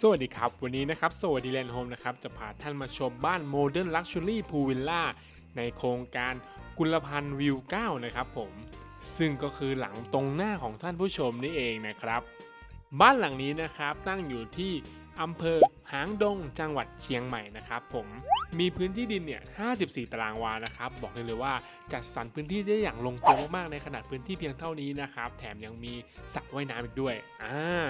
สวัสดีครับ วันนี้นะครับสวัสดีแลนด์โฮมนะครับจะพาท่านมาชมบ้านโมเดิร์นลักชัวรี่พูลวิลล่าในโครงการกุลพันธ์วิว 9 นะครับผม ซึ่งก็คือหลังตรงหน้าของท่านผู้ชมนี่เองนะครับ บ้านหลังนี้นะครับตั้งอยู่ที่อำเภอหางดงจังหวัดเชียงใหม่นะครับผมมีพื้นที่ดินเนี่ย 54 ตารางวานะครับ บอกเลยเลยว่าจัดสรรพื้นที่ได้อย่างลงตัวมากๆ ในขนาดพื้นที่เพียงเท่านี้นะครับ แถมยังมีสระว่ายน้ำอีกด้วย อ่า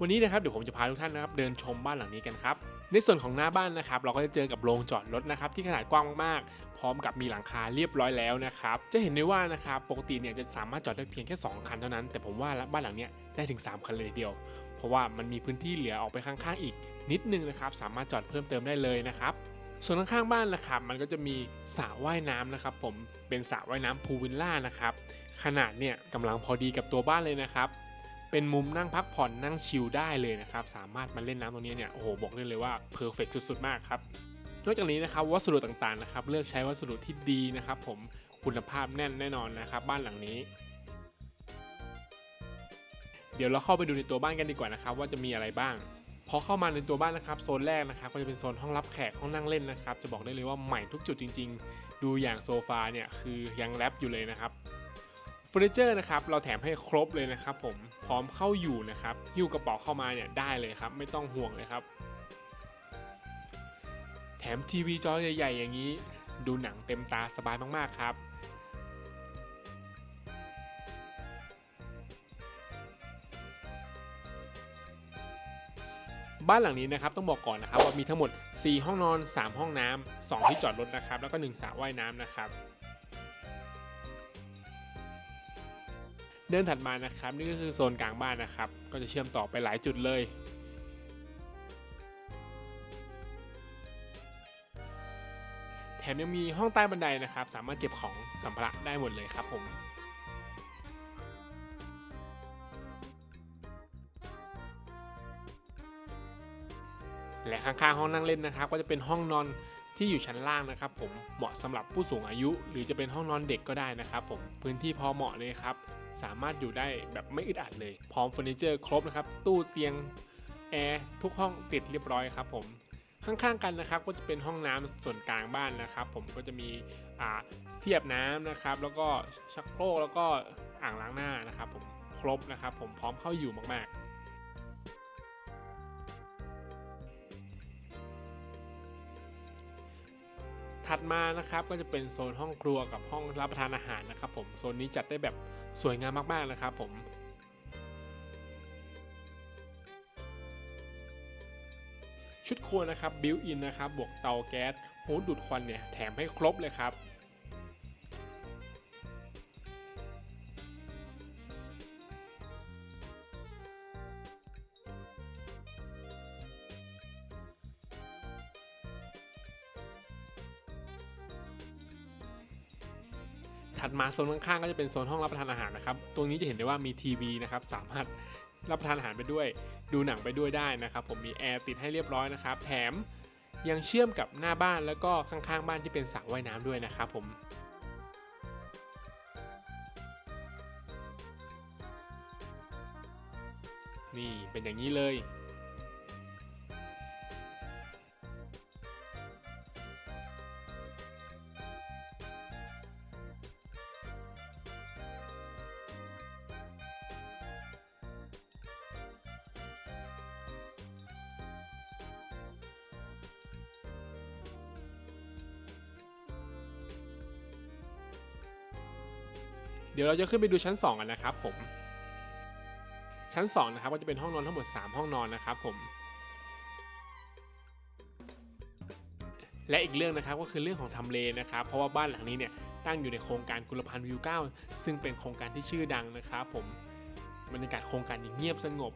วันนี้นะครับเดี๋ยวผมจะพาทุกท่านนะครับเดินชมบ้านหลังนี้กันครับในส่วนของหน้าบ้านนะครับเราก็จะเจอกับโรงจอดรถนะครับที่ขนาดกว้างมากๆ พร้อมกับมีหลังคาเรียบร้อยแล้วนะครับจะเห็นได้ว่านะครับปกติเนี่ยจะสามารถจอดได้เพียงแค่ 2 คันเท่านั้น แต่ผมว่าบ้านหลังเนี้ยได้ถึง 3 คันเลยทีเดียว เพราะว่ามันมีพื้นที่เหลือออกไปข้างๆอีก นิดนึงนะครับสามารถจอดเพิ่มเติมได้เลยนะครับส่วนข้างๆบ้านนะครับมันก็จะมีสระว่ายน้ำนะครับ ผมเป็นสระว่ายน้ำพูลวิลล่านะครับขนาดเนี่ยกำลังพอดีกับตัวบ้านเลยนะครับ เป็นมุมนั่งพักผ่อนนั่งชิลได้เลยนะครับ สามารถมาเล่นน้ำตรงนี้เนี่ยโอ้โหบอกได้เลยว่าเพอร์เฟกสุด ๆ มากครับนอกจากนี้นะครับวัสดุต่างๆนะครับเลือกใช้วัสดุที่ดีนะครับผมคุณภาพแน่นแน่นอนนะครับ บ้านหลังนี้ เดี๋ยวเราเข้าไปดูในตัวบ้านกันดีกว่านะครับ ว่าจะมีอะไรบ้างพอเข้ามาในตัวบ้านนะครับโซนแรกนะครับก็จะเป็นโซนห้องรับแขกห้องนั่งเล่นนะครับ จะบอกได้เลยว่าใหม่ทุกจุดจริง ๆ ดูอย่างโซฟาเนี่ยคือยังแรปอยู่เลยนะครับ เฟอร์นิเจอร์นะครับเราแถมให้ครบเลยนะครับผมพร้อมเข้าอยู่นะครับหิ้วกระเป๋าเข้ามาเนี่ยได้เลยครับ ไม่ต้องห่วงเลยครับ แถมทีวีจอใหญ่ๆ อย่างนี้ ดูหนังเต็มตาสบายมากๆครับบ้านหลังนี้นะครับต้องบอกก่อนนะครับว่ามีทั้งหมด 4 ห้องนอน 3 ห้องน้ำ2ที่จอดรถนะครับ แล้วก็ 1สระว่ายน้ำนะครับ เดินถัดมานะครับ นี่ก็คือโซนกลางบ้านนะครับ ก็จะเชื่อมต่อไปหลายจุดเลยแถมยังมีห้องใต้บันไดนะครับ สามารถเก็บของสัมภาระได้หมดเลยครับผมและข้างๆห้องนั่งเล่นนะครับ ก็จะเป็นห้องนอน ที่อยู่ชั้นล่างนะครับผมเหมาะสำหรับผู้สูงอายุ หรือจะเป็นห้องนอนเด็กก็ได้นะครับผมพื้นที่พอเหมาะเลยครับสามารถอยู่ได้แบบไม่อึดอัดเลย พร้อมเฟอร์นิเจอร์ครบนะครับตู้เตียงแอร์ทุกห้องติดเรียบร้อยครับผมข้างๆกันนะครับก็จะเป็นห้องน้ำส่วนกลางบ้านนะครับ ผมก็จะมีอ่าเทียบน้ำนะครับ แล้วก็ชักโครกแล้วก็อ่างล้างหน้านะครับ ผมครบนะครับ ผมพร้อมเข้าอยู่มากๆ ถัดมานะครับก็จะเป็นโซนห้องครัวกับห้องรับประทานอาหารนะครับผมโซนนี้จัดได้แบบสวยงามมากๆนะครับผมชุดครัวนะครับบิวอินนะครับบวกเตาแก๊สหูดูดควันเนี่ยแถมให้ครบเลยครับ ถัดมาโซนข้างๆก็จะเป็นโซนห้องรับประทานอาหารนะครับ ตรงนี้จะเห็นได้ว่ามีทีวีนะครับสามารถรับประทานอาหารไปด้วย ดูหนังไปด้วยได้นะครับ ผมมีแอร์ติดให้เรียบร้อยนะครับ แถมยังเชื่อมกับหน้าบ้านแล้วก็ข้างๆ บ้านที่เป็นสระว่ายน้ำด้วยนะครับผมนี่เป็นอย่างนี้เลย ดี๋ยวเราจะขึ้นไปดูชั้น 2 กันนะครับผมชั้น 2 นะครับก็จะเป็นห้องนอนทั้งหมด 3 ห้องนอนนะครับผมและอีกเรื่องนะครับก็คือเรื่องของทำเลนะครับ เพราะว่าบ้านหลังนี้เนี่ยตั้งอยู่ในโครงการกุลพันธ์วิว 9 ซึ่งเป็นโครงการที่ชื่อดังนะครับผมบรรยากาศโครงการอย่เงียบสงบ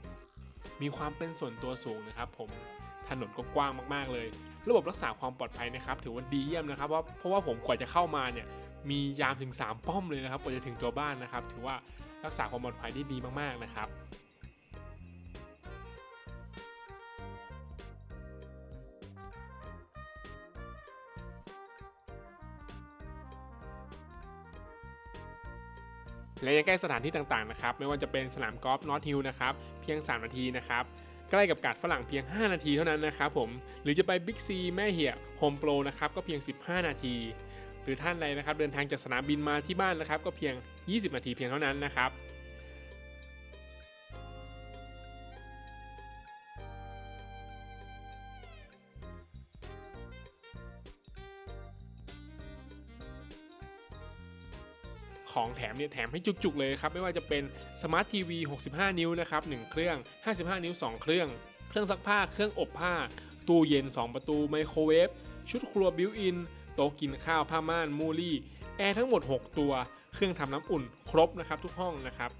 มีความเป็นส่วนตัวสูงนะครับผม ถนนก็กว้างมากๆเลย ระบบรักษาความปลอดภัยนะครับถือว่าดีเยี่ยมนะครับว่าเพราะว่าผมกว่าจะเข้ามาเนี่ยมียามถึง 3 ป้อมเลยนะครับกว่าจะถึงตัวบ้านนะครับ ถือว่ารักษาความปลอดภัยได้ดีมากๆนะครับและยังใกล้สถานที่ต่างๆนะครับ ไม่ว่าจะเป็นสนามกอล์ฟนอตฮิลนะครับ เพียง 3 นาทีนะครับ ใกล้กับกาดฝรั่งเพียง 5 นาทีเท่านั้นนะครับผม หรือจะไปบิ๊กซีแม่เหี่ยโฮมโปรนะครับก็เพียง 15 นาที หรือท่านใดนะครับเดินทางจากสนามบินมาที่บ้านนะครับก็เพียง 20 นาทีเพียงเท่านั้นนะครับ ของแถมเนี่ยแถมให้จุกๆเลยครับ ไม่ว่าจะเป็นสมาร์ททีวี65 นิ้วนะครับ1เครื่อง 55 นิ้ว 2 เครื่อง เครื่องซักผ้า เครื่องอบผ้า ตู้เย็น 2 ประตู ไมโครเวฟ ชุดครัวบิวอิน โต๊ะกินข้าว ผ้าม่าน มูลี่ แอร์ทั้งหมด 6 ตัว เครื่องทำน้ำอุ่น ครบนะครับทุกห้องนะครับ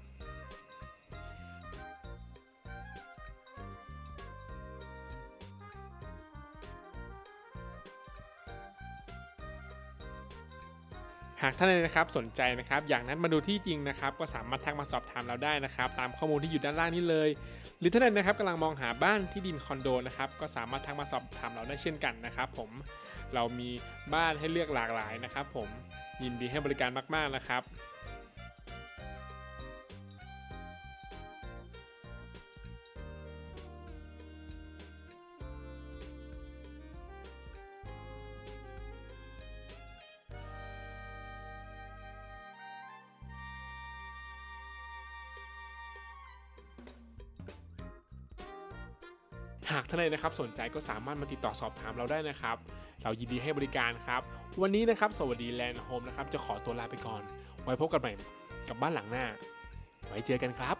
หากท่านใดนะครับสนใจนะครับ อย่างนั้นมาดูที่จริงนะครับ ก็สามารถทักมาสอบถามเราได้นะครับ ตามข้อมูลที่อยู่ด้านล่างนี้เลย หรือท่านใดนะครับกำลังมองหาบ้านที่ดินคอนโดนะครับก็สามารถทักมาสอบถามเราได้เช่นกันนะครับ ผมเรามีบ้านให้เลือกหลากหลายนะครับ ผมยินดีให้บริการมาก ๆนะครับ หากท่านใดนะครับสนใจก็สามารถมาติดต่อสอบถามเราได้นะครับ เรายินดีให้บริการครับ วันนี้นะครับสวัสดีแลนด์โฮมนะครับจะขอตัวลาไปก่อน ไว้พบกันใหม่กับบ้านหลังหน้า ไว้เจอกันครับ